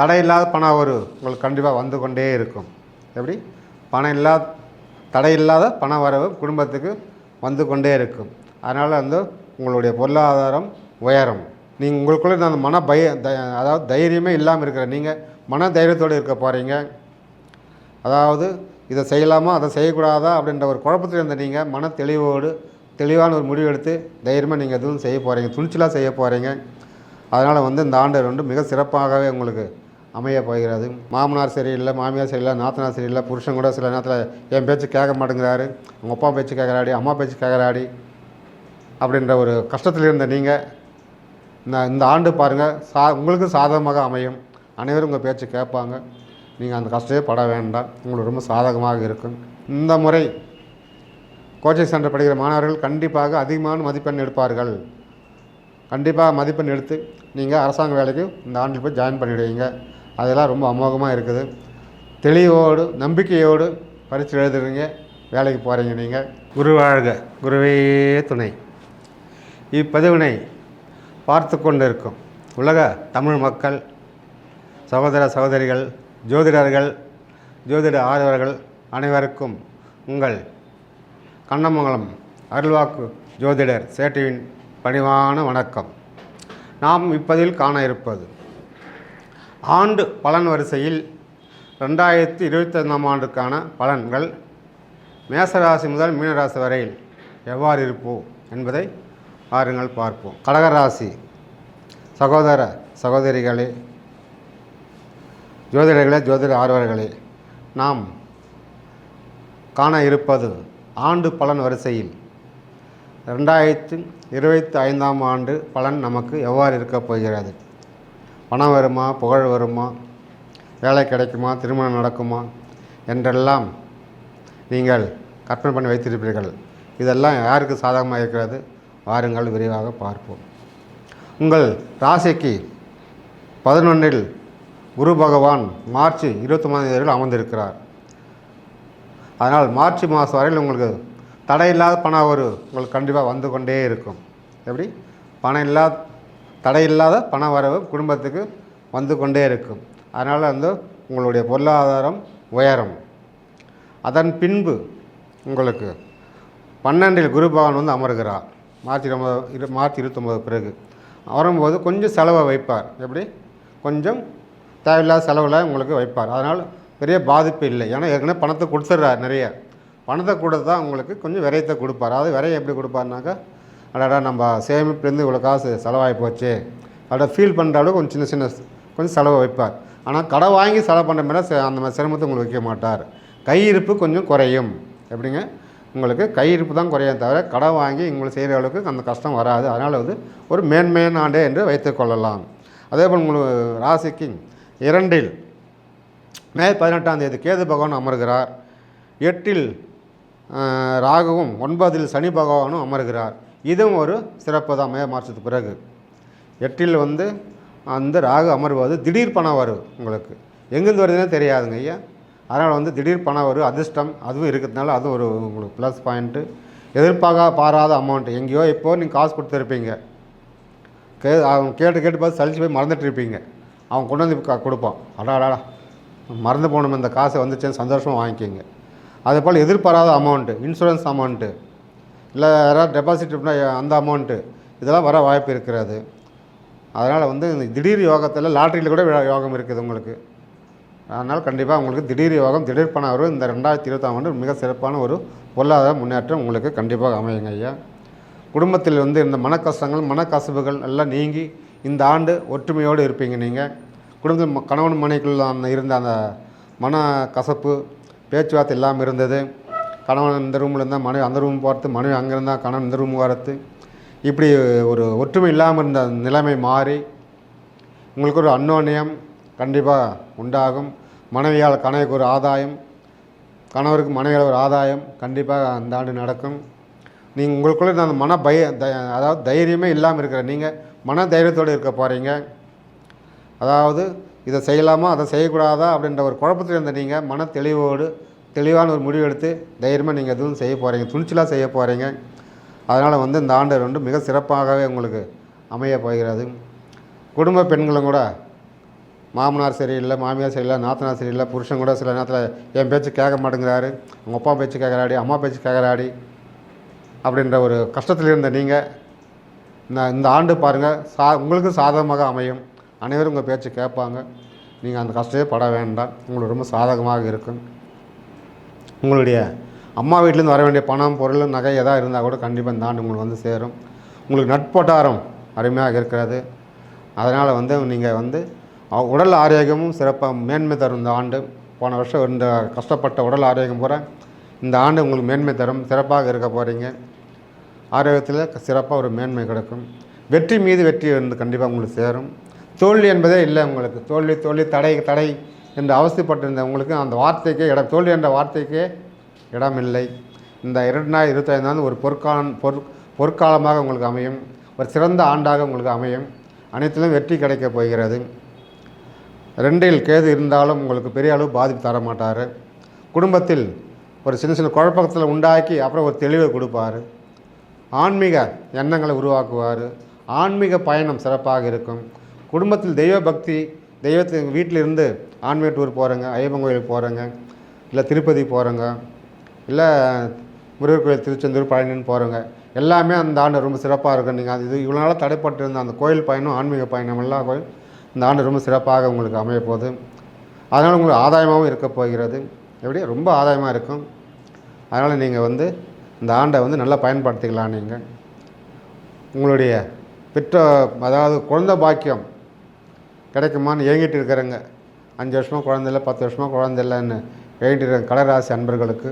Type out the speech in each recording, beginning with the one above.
தடையில்லாத பணம் ஒரு உங்களுக்கு கண்டிப்பாக வந்து கொண்டே இருக்கும். எப்படி? பணம் இல்லாத தடையில்லாத பண வரவு குடும்பத்துக்கு வந்து கொண்டே இருக்கும். அதனால் வந்து உங்களுடைய பொருளாதாரம் உயரும். நீங்கள் உங்களுக்குள்ளே இருந்த அந்த மன பய அதாவது தைரியமே இல்லாமல் இருக்கிற நீங்கள் மன தைரியத்தோடு இருக்க போகிறீங்க அதாவது இதை செய்யலாமா அதை செய்யக்கூடாதா அப்படின்ற ஒரு குழப்பத்தில் இருந்த நீங்கள் மன தெளிவோடு தெளிவான ஒரு முடிவு எடுத்து தைரியமாக நீங்கள் எதுவும் செய்ய போகிறீங்க துணிச்சலாக செய்ய போகிறீங்க அதனால் வந்து இந்த ஆண்டு வந்து மிக சிறப்பாகவே உங்களுக்கு அமைய போகிறது. மாமனார் சரியில்லை மாமியார் சரியில்லை நாத்தனார் சரியில்லை புருஷன் கூட சில நேரத்தில் என் பேச்சு கேட்க மாட்டேங்கிறாரு. உங்கள் அப்பா பேச்சு கேட்குறாடி அம்மா பேச்சு கேட்குறாடி அப்படின்ற ஒரு கஷ்டத்தில் இருந்த நீங்கள் இந்த இந்த ஆண்டு பாருங்கள் சா உங்களுக்கு சாதகமாக அமையும். அனைவரும் உங்கள் பேச்சு கேட்பாங்க. நீங்கள் அந்த கஷ்டத்தையே பட வேண்டாம். உங்களுக்கு ரொம்ப சாதகமாக இருக்கும். இந்த முறை கோச்சிங் சென்டர் படிக்கிற மாணவர்கள் கண்டிப்பாக அதிகமான மதிப்பெண் எடுப்பார்கள். கண்டிப்பாக மதிப்பெண் எடுத்து நீங்கள் அரசாங்க வேலைக்கு இந்த ஆண்டில் போய் ஜாயின் பண்ணிவிடுவீங்க அதெல்லாம் ரொம்ப அமோகமாக இருக்குது. தெளிவோடு நம்பிக்கையோடு பரிசு எழுதுறீங்க. வேலைக்கு போகிறீங்க நீங்கள் குரு வாழ்க. குருவே துணை. இப்பதிவினை பார்த்து கொண்டு இருக்கும் உலக தமிழ் மக்கள் சகோதர சகோதரிகள் ஜோதிடர்கள் ஜோதிட ஆர்வர்கள் அனைவருக்கும் உங்கள் கண்ணமங்கலம் அருள்வாக்கு ஜோதிடர் சேட்டுவின் பணிவான வணக்கம். நாம் இப்பதில் காண இருப்பது ஆண்டு பலன் வரிசையில் ரெண்டாயிரத்தி இருபத்தைந்தாம் ஆண்டுக்கான பலன்கள் மேசராசி முதல் மீனராசி வரையில் எவ்வாறு இருப்போம் என்பதை பாருங்கள் பார்ப்போம். கடகராசி. சகோதர சகோதரிகளே ஜோதிடர்களே ஜோதிட ஆர்வலர்களே நாம் காண இருப்பது ஆண்டு பலன் வரிசையில் ரெண்டாயிரத்து இருபத்தி ஐந்தாம் ஆண்டு பலன் நமக்கு எவ்வாறு இருக்கப் போகிறது? பணம் வருமா புகழ் வருமா வேலை கிடைக்குமா திருமணம் நடக்குமா என்றெல்லாம் நீங்கள் கற்பனை பண்ணி வைத்திருப்பீர்கள். இதெல்லாம் யாருக்கு சாதகமாக இருக்கிறது? வாருங்கள் விரிவாக பார்ப்போம். உங்கள் ராசிக்கு பதினொன்றில் குரு பகவான் மார்ச் இருபத்தி ஒன்பதாம் தேதியில் அமர்ந்திருக்கிறார். அதனால் மார்ச் மாதம் வரையில் உங்களுக்கு தடையில்லாத பணம் ஒரு உங்களுக்கு கண்டிப்பாக வந்து கொண்டே இருக்கும். எப்படி? பணம் இல்லாத தடையில்லாத பண வரவு குடும்பத்துக்கு வந்து கொண்டே இருக்கும். அதனால் வந்து உங்களுடைய பொருளாதாரம் உயரும். அதன் பின்பு உங்களுக்கு பன்னெண்டில் குரு பகவான் வந்து அமர்கிறார். மார்ச் இருபது இரு மார்ச் இருபத்தொம்பது பிறகு. வரும்போது கொஞ்சம் செலவை வைப்பார். எப்படி? கொஞ்சம் தேவையில்லாத செலவில் உங்களுக்கு வைப்பார். அதனால் பெரிய பாதிப்பு இல்லை. ஏன்னா ஏற்கனவே பணத்தை கொடுத்துட்றாரு நிறைய. பணத்தை கொடுத்தா உங்களுக்கு கொஞ்சம் விரயத்தை கொடுப்பார். அதாவது விரையை எப்படி கொடுப்பாருனாக்கா அடாடா நம்ம சேமிப்புலேருந்து இவ்வளோ காசு செலவாகி போச்சு. அதோட ஃபீல் பண்ணுற அளவுக்கு கொஞ்சம் சின்ன சின்ன கொஞ்சம் செலவை வைப்பார். ஆனால் கடை வாங்கி செலவு பண்ணுற மாதிரி அந்த மாதிரி சிரமத்தை உங்களுக்கு வைக்க மாட்டார். கையிருப்பு கொஞ்சம் குறையும். எப்படிங்க? உங்களுக்கு கையிருப்பு தான் குறையும் தவிர கடை வாங்கி உங்களுக்கு செய்கிற அளவுக்கு அந்த கஷ்டம் வராது. அதனால் வந்து ஒரு மேன்மையான ஆண்டே என்று வைத்துக்கொள்ளலாம் அதே போல் உங்களுக்கு ராசிக்கு இரண்டில் மே பதினெட்டாம் தேதி கேது பகவான் அமர்கிறார். எட்டில் ராகுவும் ஒன்பதில் சனி பகவானும் அமர்கிறார். இதுவும் ஒரு சிறப்பு தான் மே மாதத்துக்கு பிறகு. எட்டில் வந்து அந்த ராகு அமர்வது திடீர் பணம் வரும் உங்களுக்கு. எங்கேருந்து வருதுன்னே தெரியாதுங்க ஐயா. அதனால் வந்து திடீர் பணம் வரும் அதிர்ஷ்டம் அதுவும் இருக்கிறதுனால அதுவும் ஒரு உங்களுக்கு ப்ளஸ் பாயிண்ட்டு எதிர்பார்க்கா பாராத அமௌண்ட்டு எங்கேயோ இப்போது நீங்கள் காசு கொடுத்துருப்பீங்க கே அவன் கேட்டு கேட்டு பார்த்து சலிச்சு போய் மறந்துட்டு இருப்பீங்க. அவன் கொண்டு வந்து கொடுப்பான் அடாடா மறந்து போனோம் இந்த காசை வந்துச்சுன்னு சந்தோஷமாக வாங்கிக்கிங்க. அதே போல் எதிர்பாராத அமௌண்ட்டு இன்சூரன்ஸ் அமௌண்ட்டு இல்லை யாராவது டெபாசிட் அந்த அமௌண்ட்டு இதெல்லாம் வர வாய்ப்பு இருக்கிறது. அதனால் வந்து இந்த திடீர் யோகத்தில் லாட்ரியில் கூட விழா- யோகம் இருக்குது உங்களுக்கு. அதனால் கண்டிப்பாக உங்களுக்கு திடீர் யோகம் திடீர் பணம் வரும் இந்த ரெண்டாயிரத்தி இருபத்தாம் ஆண்டு மிக சிறப்பான ஒரு பொருளாதார முன்னேற்றம் உங்களுக்கு கண்டிப்பாக அமையுங்க ஐயா. குடும்பத்தில் வந்து இந்த மனக்கஷ்டங்கள் மனக்கசப்புகள் எல்லாம் நீங்கி இந்த ஆண்டு ஒற்றுமையோடு இருப்பீங்க நீங்கள் குடும்பத்தில் கணவன் மனைக்குள்ள அந்த இருந்த அந்த மன கசப்பு பேச்சுவார்த்தை இல்லாமல் இருந்தது. கணவன் இந்த ரூமில் இருந்தால் மனைவி அந்த ரூம் போகிறது மனைவி அங்கே இருந்தால் கணவன் இந்த ரூம் வரத்து இப்படி ஒரு ஒற்றுமை இல்லாமல் இருந்த நிலைமை மாறி உங்களுக்கு ஒரு அன்னோன்யம் கண்டிப்பாக உண்டாகும். மனைவியால் கணவருக்கு ஒரு ஆதாயம் கணவருக்கு மனைவியால் ஒரு ஆதாயம் கண்டிப்பாக அந்த ஆண்டு நடக்கும். நீங்கள் உங்களுக்குள்ளே அந்த மன பய அதாவது தைரியமே இல்லாமல் இருக்கிற நீங்கள் மன தைரியத்தோடு இருக்க போகிறீங்க அதாவது இதை செய்யலாமா அதை செய்யக்கூடாதா அப்படின்ற ஒரு குழப்பத்தில் இருந்த நீங்கள் மன தெளிவோடு தெளிவான ஒரு முடிவு எடுத்து தைரியமாக நீங்கள் எதுவும் செய்ய போகிறீங்க துணிச்சலாக செய்ய போகிறீங்க அதனால் வந்து இந்த ஆண்டு வந்து மிக சிறப்பாகவே உங்களுக்கு அமைய போகிறது. குடும்ப பெண்களும் கூட மாமனார் சரியில்லை மாமியார் சரியில்லை நாத்தனார் சரியில்லை புருஷன் கூட சில நேரத்தில் என் பேச்சு கேட்க மாட்டேங்கிறாரு. உங்கள் அப்பா பேச்சு கேட்குறாடி அம்மா பேச்சு கேட்குறாடி அப்படின்ற ஒரு கஷ்டத்தில் இருந்த நீங்கள் இந்த இந்த ஆண்டு பாருங்கள் சா உங்களுக்கு சாதகமாக அமையும். அனைவரும் உங்கள் பேச்சு கேட்பாங்க. நீங்கள் அந்த கஷ்டத்தையே பட வேண்டாம். உங்களுக்கு ரொம்ப சாதகமாக இருக்கும். உங்களுடைய அம்மா வீட்டிலேருந்து வர வேண்டிய பணம் பொருள் நகை எதாவது இருந்தால் கூட கண்டிப்பாக இந்த ஆண்டு உங்களுக்கு வந்து சேரும். உங்களுக்கு நட்பட்டாரம் அருமையாக இருக்கிறது. அதனால் வந்து நீங்கள் வந்து உடல் ஆரோக்கியமும் சிறப்பாக மேன்மை தரும் இந்த ஆண்டு. போன வருஷம் இந்த கஷ்டப்பட்ட உடல் ஆரோக்கியம் பூரா இந்த ஆண்டு உங்களுக்கு மேன்மை தரும். சிறப்பாக இருக்க போகிறீங்க ஆரோக்கியத்தில் சிறப்பாக ஒரு மேன்மை கிடைக்கும். வெற்றி மீது வெற்றி வந்து கண்டிப்பாக உங்களுக்கு சேரும். தோல்வி என்பதே இல்லை உங்களுக்கு. தோல்வி தோல்வி தடை தடை என்று அவசியப்பட்டிருந்த உங்களுக்கு அந்த வார்த்தைக்கே இடம் தோல்வி என்ற வார்த்தைக்கே இடமில்லை. இந்த இரண்டாயிரத்தி இருபத்தைந்தாண்டு ஒரு பொற்காலம் பொற் பொற்காலமாக உங்களுக்கு அமையும். ஒரு சிறந்த ஆண்டாக உங்களுக்கு அமையும். அனைத்திலும் வெற்றி கிடைக்கப் போகிறது. ரெண்டில் கேது இருந்தாலும் உங்களுக்கு பெரிய அளவு பாதிப்பு தர மாட்டார் குடும்பத்தில் ஒரு சின்ன சின்ன குழப்பத்தில் உண்டாக்கி அப்புறம் ஒரு தெளிவை கொடுப்பார். ஆன்மீக எண்ணங்களை உருவாக்குவார். ஆன்மீக பயணம் சிறப்பாக இருக்கும். குடும்பத்தில் தெய்வ பக்தி தெய்வத்து வீட்டில் இருந்து ஆன்மீக டூர் போகிறேங்க ஐயப்பன் கோயிலுக்கு போகிறேங்க இல்லை திருப்பதி போகிறேங்க இல்லை முருகர் கோயில் திருச்செந்தூர் பழனின்னு போகிறோங்க எல்லாமே அந்த ஆண்டு ரொம்ப சிறப்பாக இருக்கும். நீங்கள் அது இது இவ்வளோ நாளாக தடைப்பட்டு இருந்த அந்த கோயில் பயணம் ஆன்மீக பயணம் எல்லா கோயில் இந்த ஆண்டு ரொம்ப சிறப்பாக உங்களுக்கு அமைய போகுது. அதனால் உங்களுக்கு ஆதாயமாகவும் இருக்க போகிறது. எப்படி ரொம்ப ஆதாயமாக இருக்கும். அதனால் நீங்கள் வந்து இந்த ஆண்டை வந்து நல்லா பயன்படுத்திக்கலாம் நீங்கள் உங்களுடைய பெற்ற அதாவது குழந்தை பாக்கியம் கிடைக்குமான்னு ஏங்கிட்டு இருக்கிறேங்க. அஞ்சு வருஷமாக குழந்தை இல்லை பத்து வருஷமாக குழந்தை இல்லைன்னு ஏங்கிட்டு இருக்கிற கடகராசி அன்பர்களுக்கு.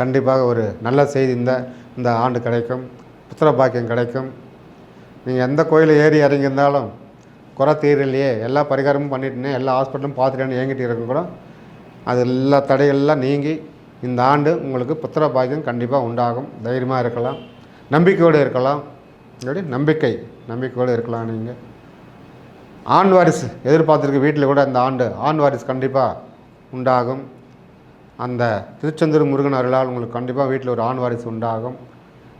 கண்டிப்பாக ஒரு நல்ல செய்தி இந்த இந்த ஆண்டு கிடைக்கும். புத்திர பாக்கியம் கிடைக்கும். நீங்கள் எந்த கோயிலில் ஏறி இறங்கியிருந்தாலும் குறை தீரலையே எல்லா பரிகாரமும் பண்ணிட்டேனே எல்லா ஹாஸ்பிட்டலும் பார்த்துட்டேன்னு ஏங்கிட்டு இருக்க கூட அது எல்லா தடைகள்லாம் நீங்கி இந்த ஆண்டு உங்களுக்கு புத்திர பாக்கியம் கண்டிப்பாக உண்டாகும். தைரியமாக இருக்கலாம். நம்பிக்கையோடு இருக்கலாம். எப்படி நம்பிக்கை நம்பிக்கையோடு இருக்கலாம் நீங்கள் ஆண் வாரிசு எதிர்பார்த்துருக்க வீட்டில் கூட இந்த ஆண்டு ஆண் வாரிசு கண்டிப்பாக உண்டாகும். அந்த திருச்செந்தூர் முருகன் அருளால் உங்களுக்கு கண்டிப்பாக வீட்டில் ஒரு ஆண் வாரிசு உண்டாகும்.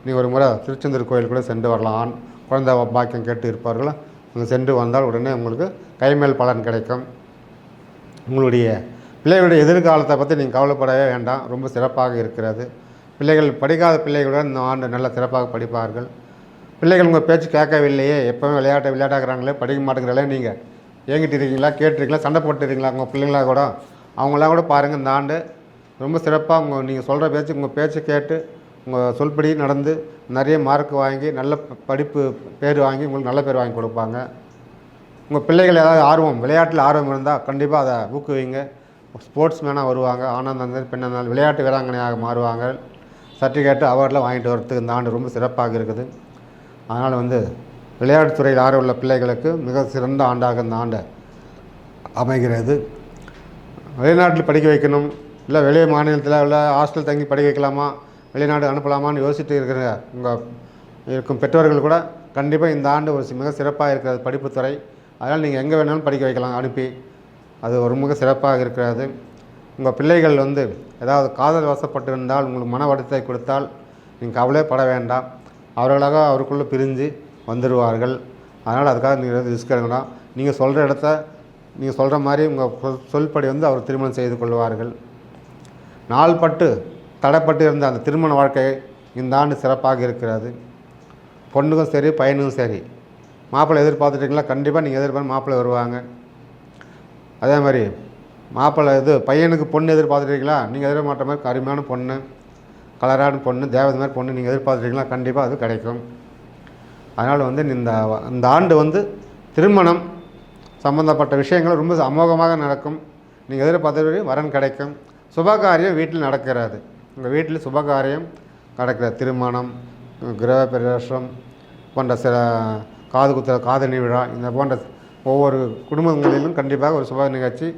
நீ ஒரு முறை திருச்செந்தூர் கோயில் கூட சென்று வரலாம். ஆண் குழந்தை பாக்கியம் கேட்டு இருப்பார்களோ? அங்கே சென்று வந்தால் உடனே உங்களுக்கு கைமேல் பலன் கிடைக்கும். உங்களுடைய பிள்ளைகளுடைய எதிர்காலத்தை பற்றி நீங்கள் கவலைப்படவே வேண்டாம். ரொம்ப சிறப்பாக இருக்கிறது. பிள்ளைகள் படிக்காத பிள்ளைகளுடன் இந்த ஆண்டு நல்ல சிறப்பாக படிப்பார்கள். பிள்ளைகள் உங்கள் பேச்சு கேட்கவில்லையே எப்போவும் விளையாட்டை விளையாட்டாக்குறாங்களே படிக்க மாட்டேங்கிறாங்களே நீங்கள் ஏங்கிட்டு இருக்கீங்களா கேட்டுருக்கீங்களா சண்டை போட்டுருக்கீங்களா உங்கள் பிள்ளைங்களா கூட? அவங்களாம் கூட பாருங்கள் இந்த ஆண்டு ரொம்ப சிறப்பாக உங்கள் நீங்கள் சொல்கிற பேச்சு உங்கள் பேச்சை கேட்டு உங்கள் சொல்படி நடந்து நிறைய மார்க் வாங்கி நல்ல படிப்பு பேர் வாங்கி உங்களுக்கு நல்ல பேர் வாங்கி கொடுப்பாங்க. உங்கள் பிள்ளைகள் ஏதாவது ஆர்வம் விளையாட்டில் ஆர்வம் இருந்தால் கண்டிப்பாக அதை ஊக்குவிங்க. ஸ்போர்ட்ஸ் மேனாக வருவாங்க ஆனந்த அந்த பெண்ணாக விளையாட்டு வீராங்கனையாக மாறுவாங்க. சர்டிஃபிகேட்டு அவார்டெலாம் வாங்கிட்டு வரதுக்கு இந்த ஆண்டு ரொம்ப சிறப்பாக இருக்குது. அதனால் வந்து விளையாட்டு துறையில் ஆர்வம் உள்ள பிள்ளைகளுக்கு மிக சிறந்த ஆண்டாக இந்த ஆண்டு அமைகிறது. வெளிநாட்டில் படிக்க வைக்கணும் இல்லை வெளி மாநிலத்தில் உள்ள ஹாஸ்டல் தங்கி படிக்க வைக்கலாமா வெளிநாடு அனுப்பலாமான்னு யோசிச்சுட்டு இருக்கிற உங்கள் இருக்கும் பெற்றோர்கள் கூட கண்டிப்பாக இந்த ஆண்டு ஒரு மிக சிறப்பாக இருக்கிறது படிப்புத்துறை அதனால் நீங்கள் எங்கே வேணாலும் படிக்க வைக்கலாம் அனுப்பி. அது ஒரு மிக சிறப்பாக இருக்கிறது. உங்கள் பிள்ளைகள் வந்து ஏதாவது காதல் வசப்பட்டு இருந்தால் உங்களுக்கு மன வருத்தத்தை கொடுத்தால் நீங்கள் கவலைப்பட வேண்டாம். அவர்களாக அவருக்குள்ளே பிரிஞ்சு வந்துடுவார்கள். அதனால் அதுக்காக நீங்கள் ரிஸ்க் எடுக்கணும். நீங்கள் சொல்கிற இடத்த நீங்கள் சொல்கிற மாதிரி உங்கள் சொல்படி வந்து அவர் திருமணம் செய்து கொள்வார்கள். நாள்பட்டு தடைப்பட்டு இருந்த அந்த திருமண வாழ்க்கை இந்த ஆண்டு சிறப்பாக இருக்கிறது. பொண்ணுக்கும் சரி பையனுக்கும் சரி. மாப்பிள்ளை எதிர்பார்த்துட்டீங்களா? கண்டிப்பாக நீங்கள் எதிர்பார்த்து மாப்பிள்ளை வருவாங்க. அதே மாதிரி மாப்பிள்ளை இது பையனுக்கு பொண்ணு எதிர்பார்த்துட்டீங்களா? நீங்கள் எதிர்பார்த்த மாதிரி அருமையான பொண்ணு. கலரான பொண்ணு தேவதை மாதிரி பொண்ணு நீங்கள் எதிர்பார்த்துட்டீங்களா கண்டிப்பாக அது கிடைக்கும். அதனால் வந்து இந்த இந்த ஆண்டு வந்து திருமணம் சம்பந்தப்பட்ட விஷயங்கள் ரொம்ப அமோகமாக நடக்கும். நீங்கள் எதிர்பார்த்தபடி வரன் கிடைக்கும். சுபகாரியம் வீட்டில் நடக்கிறது. உங்கள் வீட்டில் சுபகாரியம் நடக்கிற திருமணம் கிரக பிரவேசம் போன்ற சில காது குத்துற காதணி விழா இந்த போன்ற ஒவ்வொரு குடும்பங்களிலும் கண்டிப்பாக ஒரு சுப நிகழ்ச்சி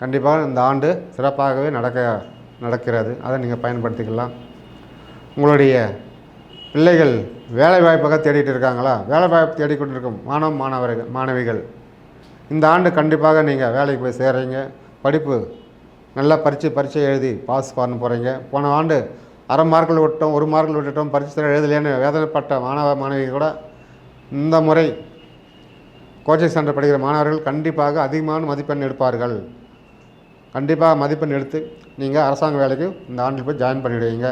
கண்டிப்பாக இந்த ஆண்டு சிறப்பாகவே நடக்க நடக்கிறது. அதை நீங்கள் பயன்படுத்திக்கலாம். உங்களுடைய பிள்ளைகள் வேலை வாய்ப்பாக தேடிட்டு இருக்காங்களா? வேலை வாய்ப்பு தேடிக்கொண்டிருக்கும் மாணவ மாணவர்கள் மாணவிகள். இந்த ஆண்டு கண்டிப்பாக நீங்கள் வேலைக்கு போய் சேர்றீங்க. படிப்பு நல்லா பரீட்சை பரீட்சை எழுதி பாஸ் பண்ண போகிறீங்க போன ஆண்டு அரை மார்க்கில் விட்டோம் ஒரு மார்க்கில் விட்டுட்டோம் பரீட்சை எழுதலைன்னு வேதனைப்பட்ட மாணவ மாணவி கூட இந்த முறை கோச்சிங் சென்டர் படிக்கிற மாணவர்கள் கண்டிப்பாக அதிகமான மதிப்பெண் எடுப்பார்கள். கண்டிப்பாக மதிப்பெண் எடுத்து நீங்கள் அரசாங்க வேலைக்கு இந்த ஆண்டில் போய் ஜாயின் பண்ணிவிடுவீங்க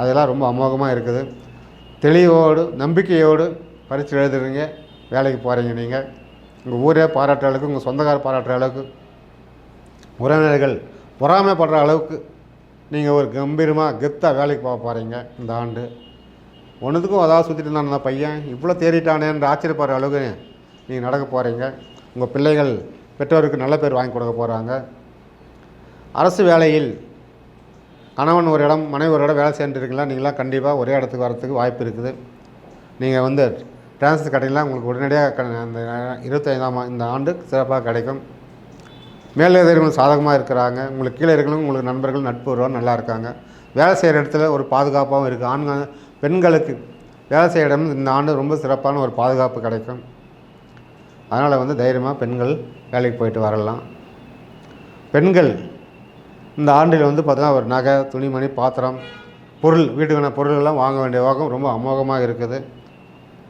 அதெல்லாம் ரொம்ப அமோகமாக இருக்குது. தெளிவோடு நம்பிக்கையோடு பரிசு எழுதுறீங்க. வேலைக்கு போகிறீங்க நீங்கள் உங்கள் ஊரே பாராட்டுற அளவுக்கு உங்கள் சொந்தக்கார பாராட்டுற அளவுக்கு உறவினர்கள் பொறாமைப்படுற அளவுக்கு நீங்கள் ஒரு கம்பீரமாக கெத்தாக வேலைக்கு போக போகிறீங்க இந்த ஆண்டு. ஒன்றுத்துக்கும் அதாவது சுற்றிட்டு இருந்தான் அந்த பையன்? இவ்வளோ தேறிட்டானேன்ற ஆச்சரியப்படுற அளவுக்கு நீங்கள் நடக்க போகிறீங்க உங்கள் பிள்ளைகள் பெற்றோருக்கு நல்ல பேர் வாங்கி கொடுக்க போகிறாங்க அரசு வேலையில் கணவன் ஒரு இடம் மனைவி ஒரு இடம் வேலை செஞ்சுருக்கீங்களா நீங்களாம் கண்டிப்பாக ஒரே இடத்துக்கு வரத்துக்கு வாய்ப்பு இருக்குது. நீங்கள் வந்து டிரான்ஸ்ஃபர் கிடைக்கலாம் உங்களுக்கு உடனடியாக க- அந்த இருபத்தைந்தாம் இந்த ஆண்டு சிறப்பாக கிடைக்கும். மேலதிகாரிகள் சாதகமாக இருக்கிறாங்க. உங்களுக்கு கீழே இருக்கிறவங்க உங்களுக்கு நண்பர்கள் நட்பு உறவு நல்லா இருக்காங்க. வேலை செய்கிற இடத்துல ஒரு பாதுகாப்பாகவும் இருக்குது ஆண்கள் பெண்களுக்கு வேலை செய்கிற இடம் இந்த ஆண்டு ரொம்ப சிறப்பான ஒரு பாதுகாப்பு கிடைக்கும். அதனால் வந்து தைரியமாக பெண்கள் வேலைக்கு போயிட்டு வரலாம். பெண்கள் இந்த ஆண்டில் வந்து பார்த்தீங்கன்னா ஒரு நகை துணிமணி பாத்திரம் பொருள் வீட்டுக்கான பொருளெல்லாம் வாங்க வேண்டிய வாக்கம் ரொம்ப அமோகமாக இருக்குது.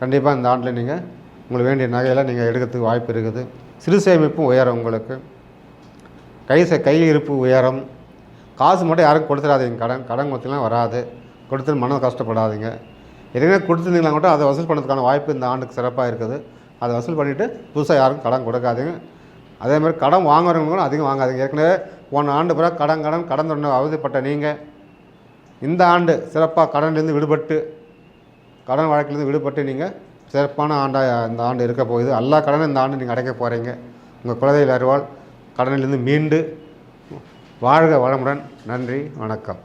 கண்டிப்பாக இந்த ஆண்டில் நீங்கள் உங்களுக்கு வேண்டிய நகையெல்லாம் நீங்கள் எடுக்கிறதுக்கு வாய்ப்பு இருக்குது. சிறு சேமிப்பும் உயரம் உங்களுக்கு. கை ச கை இருப்பு உயரம். காசு மட்டும் யாருக்கும் கொடுத்துடாதீங்க. கடன் கடன் கொடுத்தீங்கன்னா வராது. கொடுத்து மனம் கஷ்டப்படாதீங்க. ஏற்கனவே கொடுத்துருந்தீங்களா கூட அதை வசூல் பண்ணுறதுக்கான வாய்ப்பு இந்த ஆண்டுக்கு சிறப்பாக இருக்குது. அதை வசூல் பண்ணிவிட்டு புதுசாக யாருக்கும் கடன் கொடுக்காதீங்க. அதே மாதிரி கடன் வாங்குறவங்களும் அதிகம் வாங்காதீங்க. ஏற்கனவே போன ஆண்டு பிறகு கடன் கடன் கடன் தொண்டு அவதிப்பட்ட நீங்கள் இந்த ஆண்டு சிறப்பாக கடன்லேருந்து விடுபட்டு கடன் வழக்கிலிருந்து விடுபட்டு நீங்கள் சிறப்பான ஆண்டாக இந்த ஆண்டு இருக்க போகுது. எல்லா கடனும் இந்த ஆண்டு நீங்கள் அடைக்க போகிறீங்க உங்கள் குலதெய்வ அருவாள் கடனிலிருந்து மீண்டு வாழ்க வளமுடன். நன்றி வணக்கம்.